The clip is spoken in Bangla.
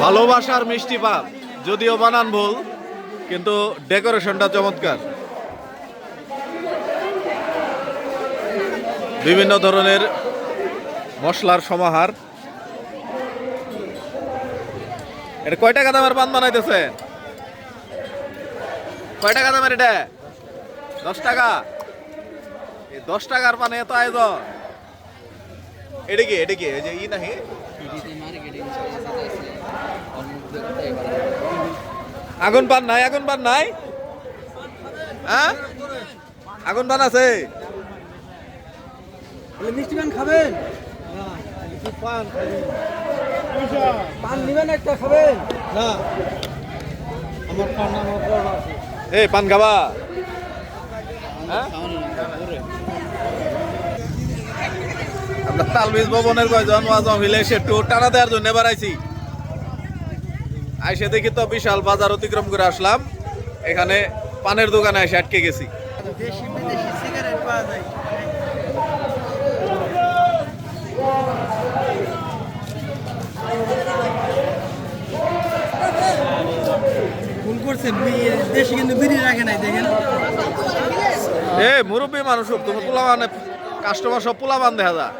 ভালোবাসার মিষ্টি পান যদিও বানান ভুল, কিন্তু ডেকোরেশনটা চমৎকার। বিভিন্ন ধরনের মশলার সমাহার। এটা কয় টাকা দামের পান বানাইতেছেন কয় টাকা দামের এটা? দশ টাকা? দশ টাকার পানে এত আয়োজন। এটা কি এটা কি? যে ই নাকি? আগুন পান নাই আগুন পান নাই? হ্যাঁ? আগুন পান আছে? মিষ্টি পান খাবেন? পান নিবেন একটা খাবেন? না। আমার পান আমার এই পান খাবা? হ্যাঁ? আমরা তালবিজ ভবনের কয়জন ওয়াজ মিলে সে একটু টানা দেওয়ার জন্য এবার আইছি আইসে দেখি তো বিশাল বাজার অতিক্রম করে আসলাম। এখানে পানের দোকানে এসে আটকে গেছি। দেশি কিন্তু বিড়ি রাখে নাই দেখেন। এ মুরব্বী মানুষ হোক, তুমি পোলা মানে কাস্টমার সব পোলা বান দেখা যায়।